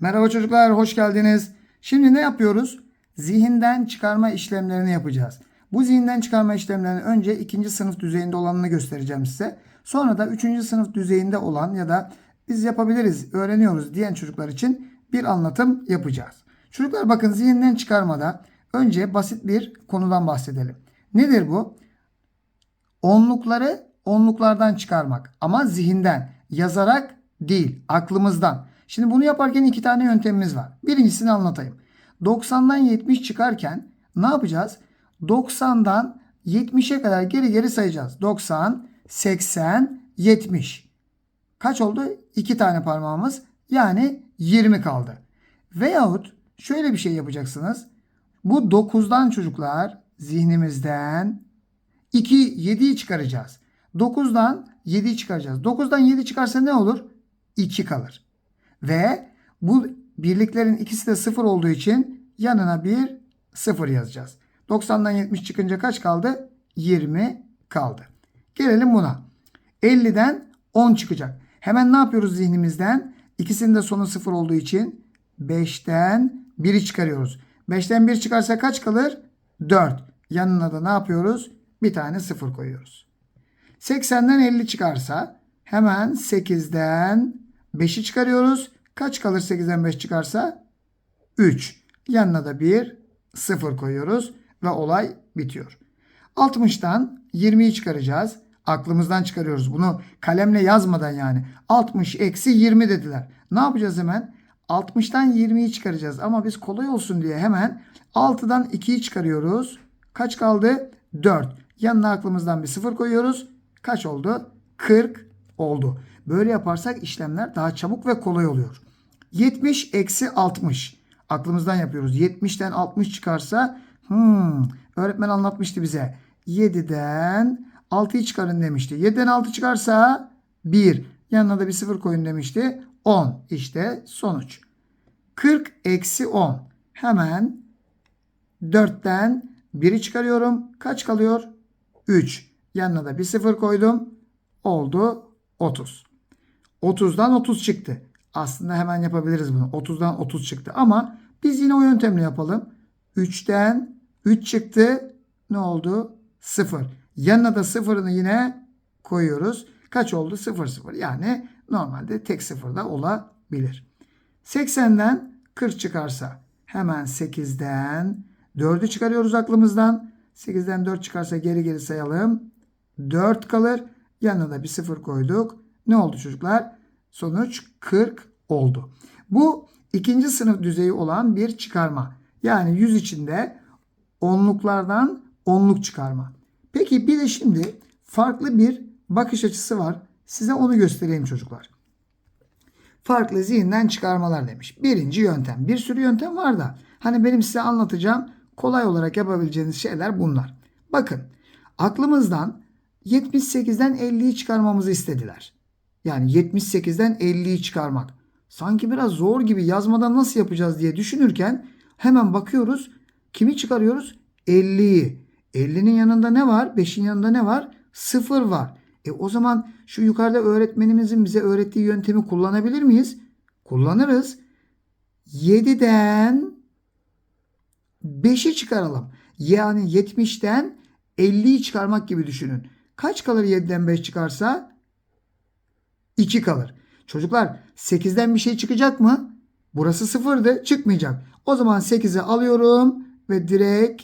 Merhaba çocuklar, hoş geldiniz. Şimdi ne yapıyoruz? Zihinden çıkarma işlemlerini yapacağız. Bu zihinden çıkarma işlemlerini önce ikinci sınıf düzeyinde olanını göstereceğim size. Sonra da üçüncü sınıf düzeyinde olan ya da biz yapabiliriz, öğreniyoruz diyen çocuklar için bir anlatım yapacağız. Çocuklar bakın zihinden çıkarmada önce basit bir konudan bahsedelim. Nedir bu? Onlukları onluklardan çıkarmak ama zihinden yazarak değil aklımızdan. Şimdi bunu yaparken iki tane yöntemimiz var. Birincisini anlatayım. 90'dan 70 çıkarken ne yapacağız? 90'dan 70'e kadar geri geri sayacağız. 90, 80, 70. Kaç oldu? İki tane parmağımız. Yani 20 kaldı. Veyahut şöyle bir şey yapacaksınız. Bu 9'dan çocuklar zihnimizden 2, 7'yi çıkaracağız. 9'dan 7'yi çıkaracağız. 9'dan 7 çıkarsa ne olur? 2 kalır. Ve bu birliklerin ikisi de 0 olduğu için yanına bir 0 yazacağız. 90'dan 70 çıkınca kaç kaldı? 20 kaldı. Gelelim buna. 50'den 10 çıkacak. Hemen ne yapıyoruz zihnimizden? İkisinin de sonu 0 olduğu için 5'ten 1'i çıkarıyoruz. 5'ten 1 çıkarsa kaç kalır? 4. Yanına da ne yapıyoruz? Bir tane 0 koyuyoruz. 80'den 50 çıkarsa hemen 8'den 5'i çıkarıyoruz. Kaç kalır 8'den 5 çıkarsa? 3. Yanına da bir 0 koyuyoruz ve olay bitiyor. 60'tan 20'yi çıkaracağız. Aklımızdan çıkarıyoruz. Bunu kalemle yazmadan yani. 60 eksi 20 dediler. Ne yapacağız hemen? 60'tan 20'yi çıkaracağız. Ama biz kolay olsun diye hemen 6'dan 2'yi çıkarıyoruz. Kaç kaldı? 4. Yanına aklımızdan bir 0 koyuyoruz. Kaç oldu? 40 oldu. Böyle yaparsak işlemler daha çabuk ve kolay oluyor. 70 eksi 60. Aklımızdan yapıyoruz. 70'ten 60 çıkarsa hmm, öğretmen anlatmıştı bize. 7'den 6'yı çıkarın demişti. 7'den 6 çıkarsa 1. Yanına da bir 0 koyun demişti. 10. İşte sonuç. 40 eksi 10. Hemen 4'ten 1'i çıkarıyorum. Kaç kalıyor? 3. Yanına da bir 0 koydum. Oldu 30. 30'dan 30 çıktı. Aslında hemen yapabiliriz bunu. 30'dan 30 çıktı. Ama biz yine o yöntemle yapalım. 3'ten 3 çıktı. Ne oldu? 0. Yanına da 0'ını yine koyuyoruz. Kaç oldu? 0 0. Yani normalde tek 0 da olabilir. 80'den 40 çıkarsa hemen 8'den 4'ü çıkarıyoruz aklımızdan. 8'den 4 çıkarsa geri geri sayalım. 4 kalır. Yanına da bir 0 koyduk. Ne oldu çocuklar? Sonuç 40 oldu. Bu ikinci sınıf düzeyi olan bir çıkarma. Yani 100 içinde onluklardan onluk çıkarma. Peki bir de şimdi farklı bir bakış açısı var. Size onu göstereyim çocuklar. Farklı zihinden çıkarmalar demiş. Birinci yöntem. Bir sürü yöntem var da. Hani benim size anlatacağım kolay olarak yapabileceğiniz şeyler bunlar. Bakın aklımızdan 78'den 50'yi çıkarmamızı istediler. Yani 78'den 50'yi çıkarmak. Sanki biraz zor gibi yazmadan nasıl yapacağız diye düşünürken hemen bakıyoruz. Kimi çıkarıyoruz? 50'yi. 50'nin yanında ne var? 5'in yanında ne var? 0 var. E o zaman şu yukarıda öğretmenimizin bize öğrettiği yöntemi kullanabilir miyiz? Kullanırız. 7'den 5'i çıkaralım. Yani 70'ten 50'yi çıkarmak gibi düşünün. Kaç kalır 7'den 5 çıkarsa? 2 kalır. Çocuklar 8'den bir şey çıkacak mı? Burası sıfırdı. Çıkmayacak. O zaman 8'i alıyorum ve direkt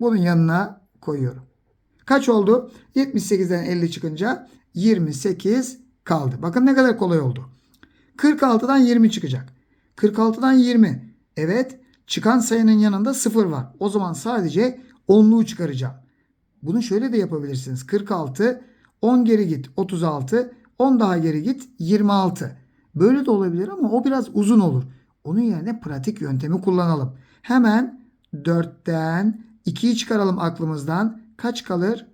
bunun yanına koyuyorum. Kaç oldu? 78'den 50 çıkınca 28 kaldı. Bakın ne kadar kolay oldu. 46'dan 20 çıkacak. 46'dan 20. Evet çıkan sayının yanında 0 var. O zaman sadece onluğu çıkaracağım. Bunu şöyle de yapabilirsiniz. 46, 10 geri git 36, 10 daha geri git 26. Böyle de olabilir ama o biraz uzun olur. Onun yerine pratik yöntemi kullanalım. Hemen 4'ten 2'yi çıkaralım aklımızdan. Kaç kalır?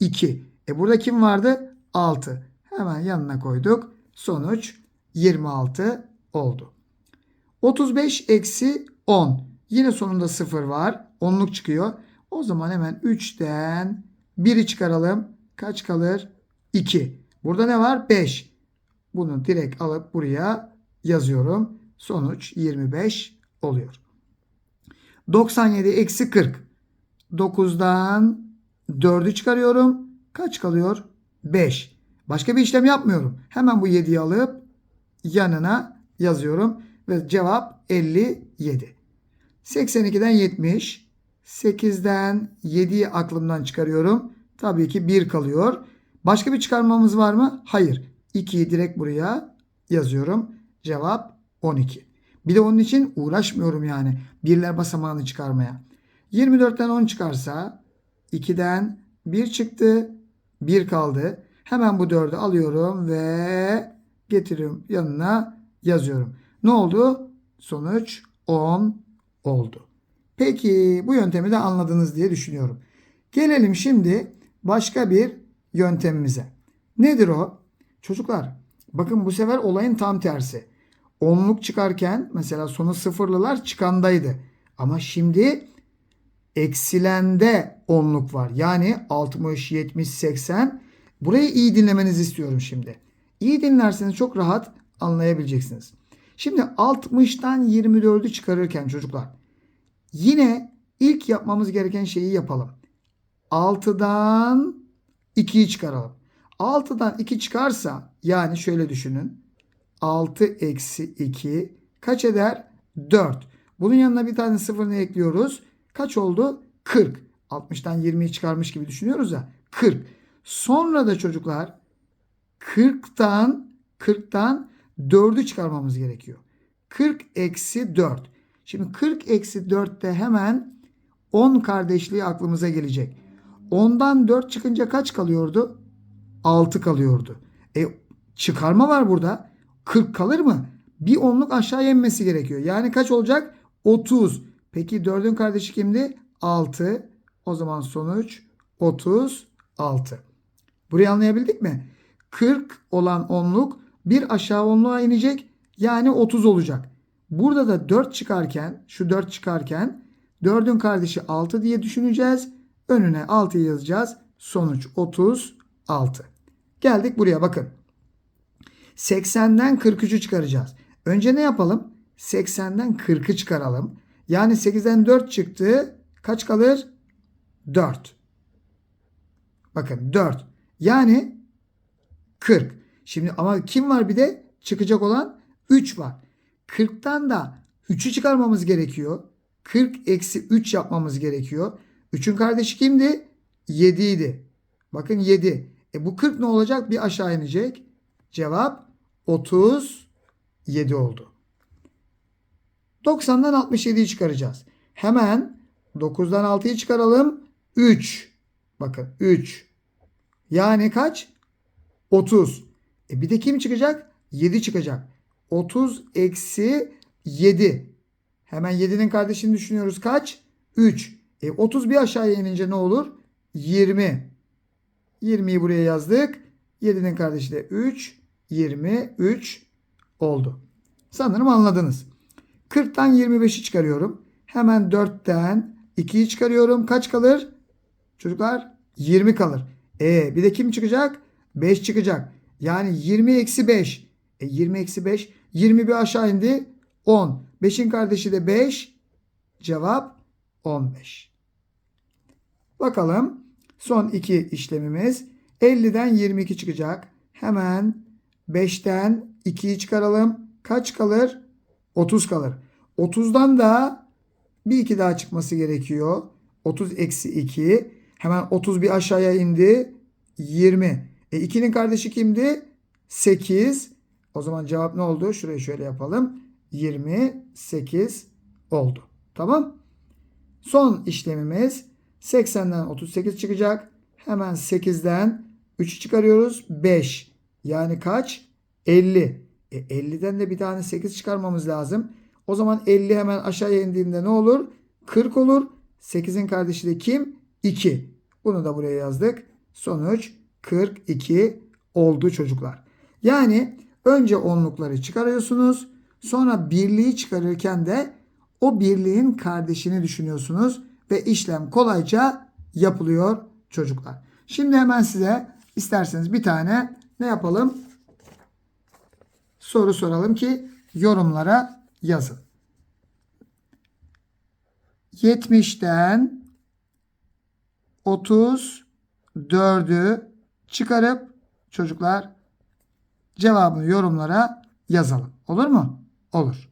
2. E burada kim vardı? 6. Hemen yanına koyduk. Sonuç 26 oldu. 35 eksi 10. Yine sonunda 0 var. 10'luk çıkıyor. O zaman hemen 3'ten 1'i çıkaralım. Kaç kalır? 2. Burada ne var? 5. Bunu direkt alıp buraya yazıyorum. Sonuç 25 oluyor. 97 eksi 40. 9'dan 4'ü çıkarıyorum. Kaç kalıyor? 5. Başka bir işlem yapmıyorum. Hemen bu 7'yi alıp yanına yazıyorum. Ve cevap 57. 82'den 70. 8'den 7'yi aklımdan çıkarıyorum. Tabii ki 1 kalıyor. Başka bir çıkarmamız var mı? Hayır. 2'yi direkt buraya yazıyorum. Cevap 12. Bir de onun için uğraşmıyorum yani. Birler basamağını çıkarmaya. 24'ten 10 çıkarsa 2'den 1 çıktı. 1 kaldı. Hemen bu 4'ü alıyorum ve getiriyorum yanına yazıyorum. Ne oldu? Sonuç 10 oldu. Peki bu yöntemi de anladınız diye düşünüyorum. Gelelim şimdi başka bir yöntemimize. Nedir o? Çocuklar bakın bu sefer olayın tam tersi. Onluk çıkarken mesela sonu sıfırlılar çıkandaydı. Ama şimdi eksilende onluk var. Yani 60, 70, 80. Burayı iyi dinlemenizi istiyorum şimdi. İyi dinlerseniz çok rahat anlayabileceksiniz. Şimdi 60'tan 24'ü çıkarırken çocuklar yine ilk yapmamız gereken şeyi yapalım. 6'dan 2'yi çıkaralım. 6'dan 2 çıkarsa yani şöyle düşünün. 6 eksi 2 kaç eder? 4. Bunun yanına bir tane sıfırını ekliyoruz. Kaç oldu? 40. 60'tan 20'yi çıkarmış gibi düşünüyoruz ya. 40. Sonra da çocuklar 40'tan 40'tan 4'ü çıkarmamız gerekiyor. 40 eksi 4. Şimdi 40 eksi 4'te hemen 10 kardeşliği aklımıza gelecek. 10'dan 4 çıkınca kaç kalıyordu? 6 kalıyordu. E çıkarma var burada. 40 kalır mı? Bir onluk aşağı inmesi gerekiyor. Yani kaç olacak? 30. Peki 4'ün kardeşi kimdi? 6. O zaman sonuç 36. Burayı anlayabildik mi? 40 olan onluk bir aşağı onluğa inecek. Yani 30 olacak. Burada da 4 çıkarken şu 4 çıkarken 4'ün kardeşi 6 diye düşüneceğiz. Önüne 6'yı yazacağız. Sonuç 36. Geldik buraya bakın. 80'den 43'ü çıkaracağız. Önce ne yapalım? 80'den 40'ı çıkaralım. Yani 8'den 4 çıktı. Kaç kalır? 4. Bakın 4. Yani 40. Şimdi ama kim var bir de? Çıkacak olan 3 var. 40'tan da 3'ü çıkarmamız gerekiyor. 40 eksi 3 yapmamız gerekiyor. 3'ün kardeşi kimdi? 7 idi. Bakın 7. E bu 40 ne olacak? Bir aşağı inecek. Cevap 37 oldu. 90'dan 67'yi çıkaracağız. Hemen 9'dan 6'yı çıkaralım. 3. Bakın 3. Yani kaç? 30. E bir de kim çıkacak? 7 çıkacak. 30 eksi 7. Hemen 7'nin kardeşini düşünüyoruz. Kaç? 3. E 30 bir aşağıya inince ne olur? 20. 20'yi buraya yazdık. 7'nin kardeşi de 3. 23 oldu. Sanırım anladınız. 40'tan 25'i çıkarıyorum. Hemen 4'ten 2'yi çıkarıyorum. Kaç kalır? Çocuklar 20 kalır. E bir de kim çıkacak? 5 çıkacak. Yani 20 eksi 5. E 20 eksi 5. 20 bir aşağı indi. 10. 5'in kardeşi de 5. Cevap 15. Bakalım. Son iki işlemimiz. 50'den 22 çıkacak. Hemen 5'ten 2'yi çıkaralım. Kaç kalır? 30 kalır. 30'dan da bir iki daha çıkması gerekiyor. 30 eksi 2. Hemen 30 bir aşağıya indi. 20. E 2'nin kardeşi kimdi? 8. O zaman cevap ne oldu? Şurayı şöyle yapalım. 28 oldu. Tamam. Son işlemimiz 80'den 38 çıkacak. Hemen 8'den 3'ü çıkarıyoruz. 5. Yani kaç? 50. E 50'den de bir tane 8 çıkarmamız lazım. O zaman 50 hemen aşağıya indiğinde ne olur? 40 olur. 8'in kardeşi de kim? 2. Bunu da buraya yazdık. Sonuç 42 oldu çocuklar. Yani önce onlukları çıkarıyorsunuz. Sonra birliği çıkarırken de o birliğin kardeşini düşünüyorsunuz ve işlem kolayca yapılıyor çocuklar. Şimdi hemen size isterseniz bir tane ne yapalım? Soru soralım ki yorumlara yazın. 70'ten 34'ü çıkarıp çocuklar cevabını yorumlara yazalım. Olur mu? Olur.